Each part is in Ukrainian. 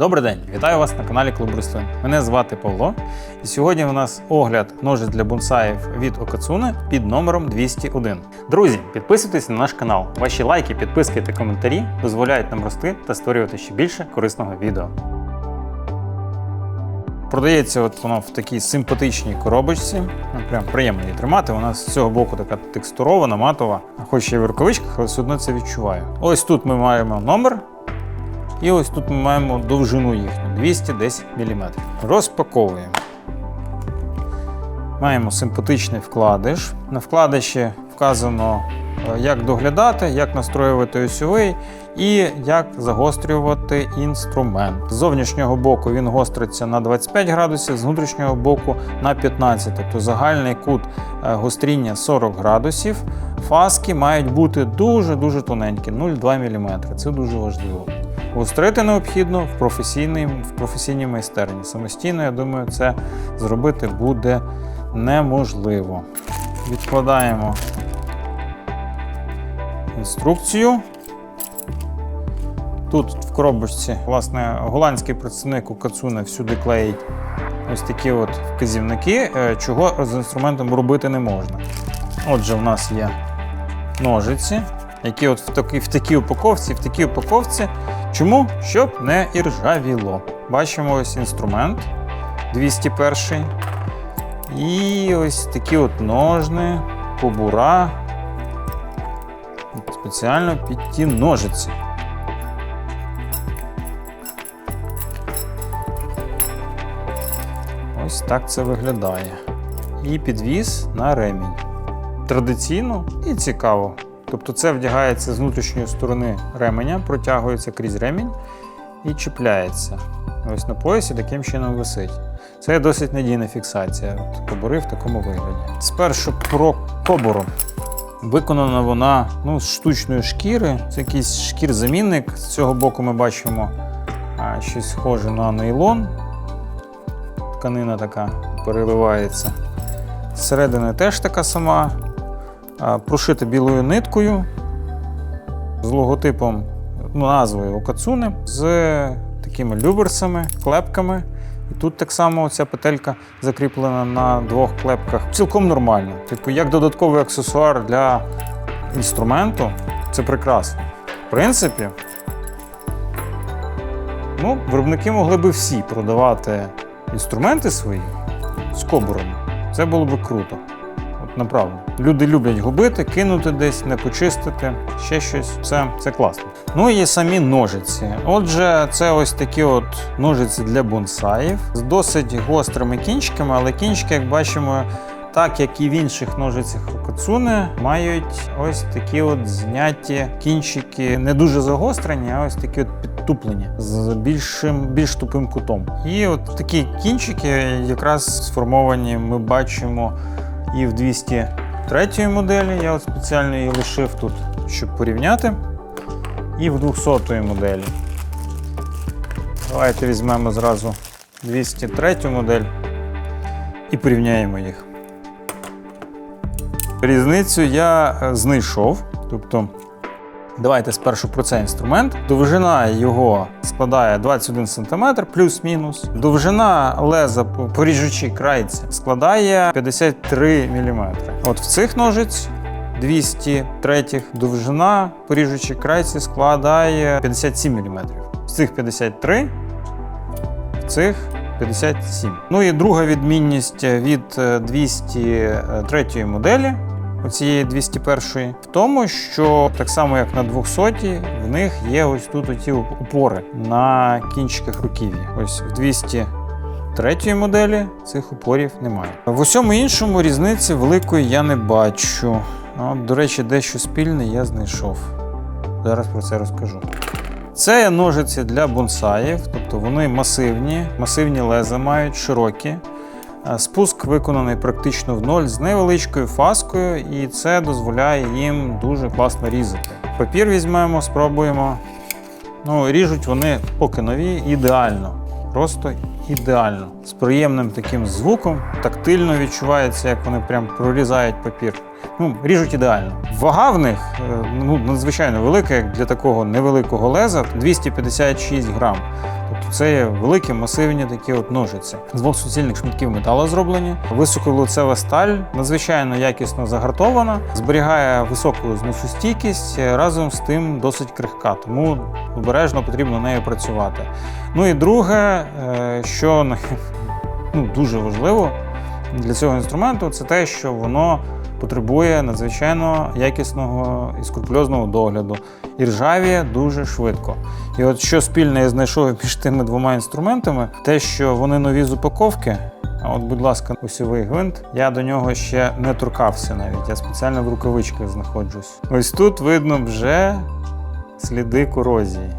Добрий день, вітаю вас на каналі Клуб Рослин. Мене звати Павло, і сьогодні у нас огляд ножиць для бонсаїв від Окацуне під номером 201. Друзі, підписуйтесь на наш канал. Ваші лайки, підписки та коментарі дозволяють нам рости та створювати ще більше корисного відео. Продається от воно в такій симпатичній коробочці. Прям приємно її тримати. Вона з цього боку така текстурована, матова. Хоч я в рукавичках, але все одно це відчуваю. Ось тут ми маємо номер. І ось тут ми маємо довжину їхню 210 мм. Розпаковуємо. Маємо симпатичний вкладиш. На вкладиші вказано, е, як доглядати, як настроювати осьовий і як загострювати інструмент. З зовнішнього боку він гостриться на 25 градусів, з внутрішнього боку на 15, тобто загальний кут е, гостріння 40 градусів. Фаски мають бути дуже-дуже тоненькі, 0,2 мм. Це дуже важливо. Гострити необхідно в професійній, в професійній майстерні. Самостійно, я думаю, це зробити буде неможливо. Відкладаємо інструкцію. Тут в коробочці, власне, голландський представник у всюди клеїть ось такі от вказівники, е, чого з інструментом робити не можна. Отже, в нас є ножиці, які от в такій, в такій упаковці, в такій упаковці. Чому? Щоб не іржавіло. Бачимо ось інструмент 201. І ось такі от ножни, кобура. Спеціально під ті ножиці. Ось так це виглядає. І підвіз на ремінь. Традиційно і цікаво. Тобто це вдягається з внутрішньої сторони ременя, протягується крізь ремінь і чіпляється. Ось на поясі таким чином висить. Це досить надійна фіксація. От Кобури в такому вигляді. Спершу про кобуру. Виконана вона ну, з штучної шкіри. Це якийсь шкір-замінник. З цього боку ми бачимо а, щось схоже на нейлон. Тканина така переливається. Зсередини теж така сама. А, Прошита білою ниткою з логотипом, ну, назвою Окацуне, з такими люберсами, клепками. І тут так само ця петелька закріплена на двох клепках. Цілком нормально. Типу, як додатковий аксесуар для інструменту, це прекрасно. В принципі, ну, виробники могли би всі продавати інструменти свої з кобурами. Це було б круто. От направду. Люди люблять губити, кинути десь, не почистити, ще щось. Це, це класно. Ну і самі ножиці. Отже, це ось такі от ножиці для бонсаїв з досить гострими кінчиками, але кінчики, як бачимо, так як і в інших ножицях Кацуне, мають ось такі от зняті кінчики, не дуже загострені, а ось такі от підтуплені з більшим, більш тупим кутом. І от такі кінчики якраз сформовані, ми бачимо і в 203 моделі. Я от спеціально її лишив тут, щоб порівняти. І в 200 моделі. Давайте візьмемо зразу 203 модель і порівняємо їх. Різницю я е, знайшов. Тобто, давайте спершу про цей інструмент. Довжина його складає 21 см плюс-мінус. Довжина леза по по крайці складає 53 мм. От в цих ножиць 203 довжина по ріжучій крайці складає 57 мм. З цих 53, в цих 57. Ну і друга відмінність від е, 203 моделі, оцієї 201, в тому, що так само як на 200, в них є ось тут оті упори на кінчиках руків'я. Ось в 203 моделі цих упорів немає. В усьому іншому різниці великої я не бачу. А, До речі, дещо спільне я знайшов. Зараз про це розкажу. Це ножиці для бонсаїв, тобто вони масивні, масивні леза мають, широкі. А Спуск виконаний практично в ноль з невеличкою фаскою, і це дозволяє їм дуже класно різати. Папір візьмемо, спробуємо. Ну, ріжуть вони поки нові ідеально. Просто ідеально. З приємним таким звуком, тактильно відчувається, як вони прям прорізають папір. ну, ріжуть ідеально. Вага в них е, ну, надзвичайно велика, як для такого невеликого леза 256 грам. Це є великі масивні такі от ножиці. З двох суцільних шматків металу зроблені. Високолуцева сталь надзвичайно якісно загартована, зберігає високу зносостійкість, е, разом з тим досить крихка, тому обережно потрібно нею працювати. Ну і друге, е, що ну, дуже важливо для цього інструменту, це те, що воно потребує надзвичайно якісного і скрупульозного догляду і ржавіє дуже швидко. І от що спільне я знайшов між тими двома інструментами, те, що вони нові з упаковки. А от, будь ласка, усівий гвинт. Я до нього ще не торкався навіть. Я спеціально в рукавичках знаходжусь. Ось тут видно вже сліди корозії.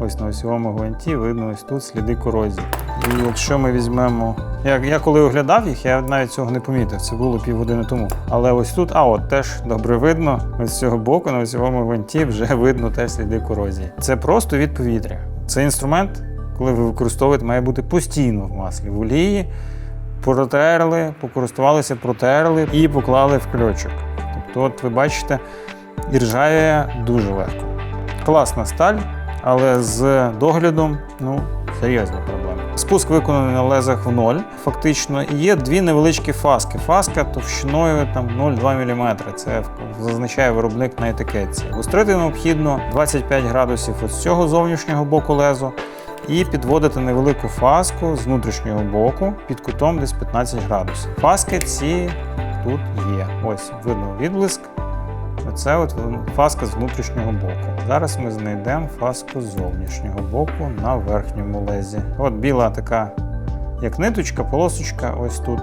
Ось на осьовому гвинті видно ось тут сліди корозії. І якщо ми візьмемо. Я, я коли оглядав їх, я навіть цього не помітив. Це було півгодини тому. Але ось тут, а от теж добре видно, ось з цього боку на осьовому гвинті вже видно теж сліди корозії. Це просто від повітря. Цей інструмент, коли ви використовуєте, має бути постійно в маслі, в олії. Протерли, покористувалися, протерли і поклали в кльочок. Тобто, от ви бачите, і ржавіє дуже легко. Класна сталь, але з доглядом ну, серйозні проблеми. Спуск виконаний на лезах в ноль, фактично, є дві невеличкі фаски. Фаска товщиною там 0,2 мм. Це зазначає виробник на етикетці. Гострити необхідно 25 градусів з цього зовнішнього боку лезу. І підводити невелику фаску з внутрішнього боку під кутом десь 15 градусів. Фаски ці тут є. Ось видно відблиск. Це от фаска з внутрішнього боку. Зараз ми знайдемо фаску з зовнішнього боку на верхньому лезі. От біла така, як ниточка, полосочка, ось тут.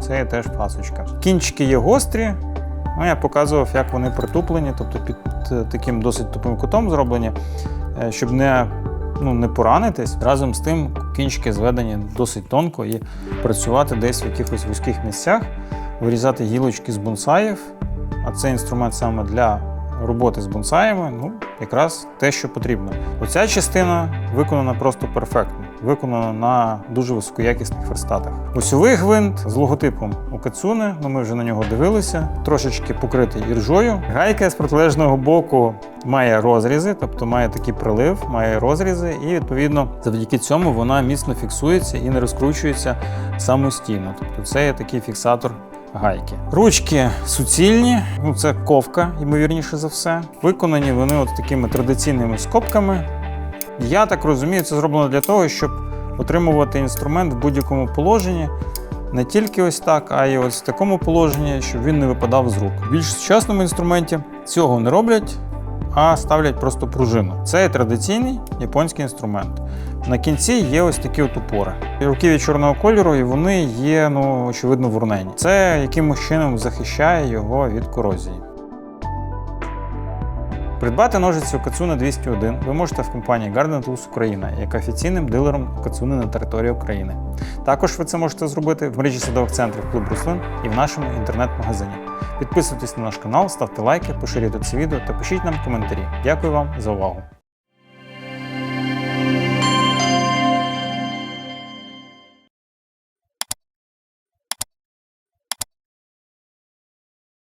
Це є теж фасочка. Кінчики є гострі. Ну, я показував, як вони притуплені, тобто під е, таким досить тупим кутом зроблені, е, щоб не ну, не поранитись. Разом з тим кінчики зведені досить тонко і працювати десь в якихось вузьких місцях, вирізати гілочки з бонсаїв. А це інструмент саме для роботи з бонсаями, ну, якраз те, що потрібно. Оця частина виконана просто перфектно, виконана на дуже високоякісних верстатах. Осьовий гвинт з логотипом Окацуне, ну ми вже на нього дивилися, трошечки покритий іржою. Гайка з протилежного боку має розрізи, тобто має такий прилив, має розрізи, і відповідно завдяки цьому вона міцно фіксується і не розкручується самостійно. Тобто це є такий фіксатор гайки. Ручки суцільні, ну це ковка, ймовірніше за все. Виконані вони от такими традиційними скобками. Я так розумію, це зроблено для того, щоб отримувати інструмент в будь-якому положенні. Не тільки ось так, а й ось в такому положенні, щоб він не випадав з рук. В більш сучасному інструменті цього не роблять, а ставлять просто пружину. Це традиційний японський інструмент. На кінці є ось такі от упори. Руків'я чорного кольору, і вони є, ну, очевидно, вурнені. Це якимось чином захищає його від корозії. Придбати ножиці Кацуна 201 ви можете в компанії Garden Tools Україна, яка офіційним дилером Кацуни на території України. Також ви це можете зробити в мережі садових центрів Клуб Руслин і в нашому інтернет-магазині. Підписуйтесь на наш канал, ставте лайки, поширюйте це відео та пишіть нам коментарі. Дякую вам за увагу!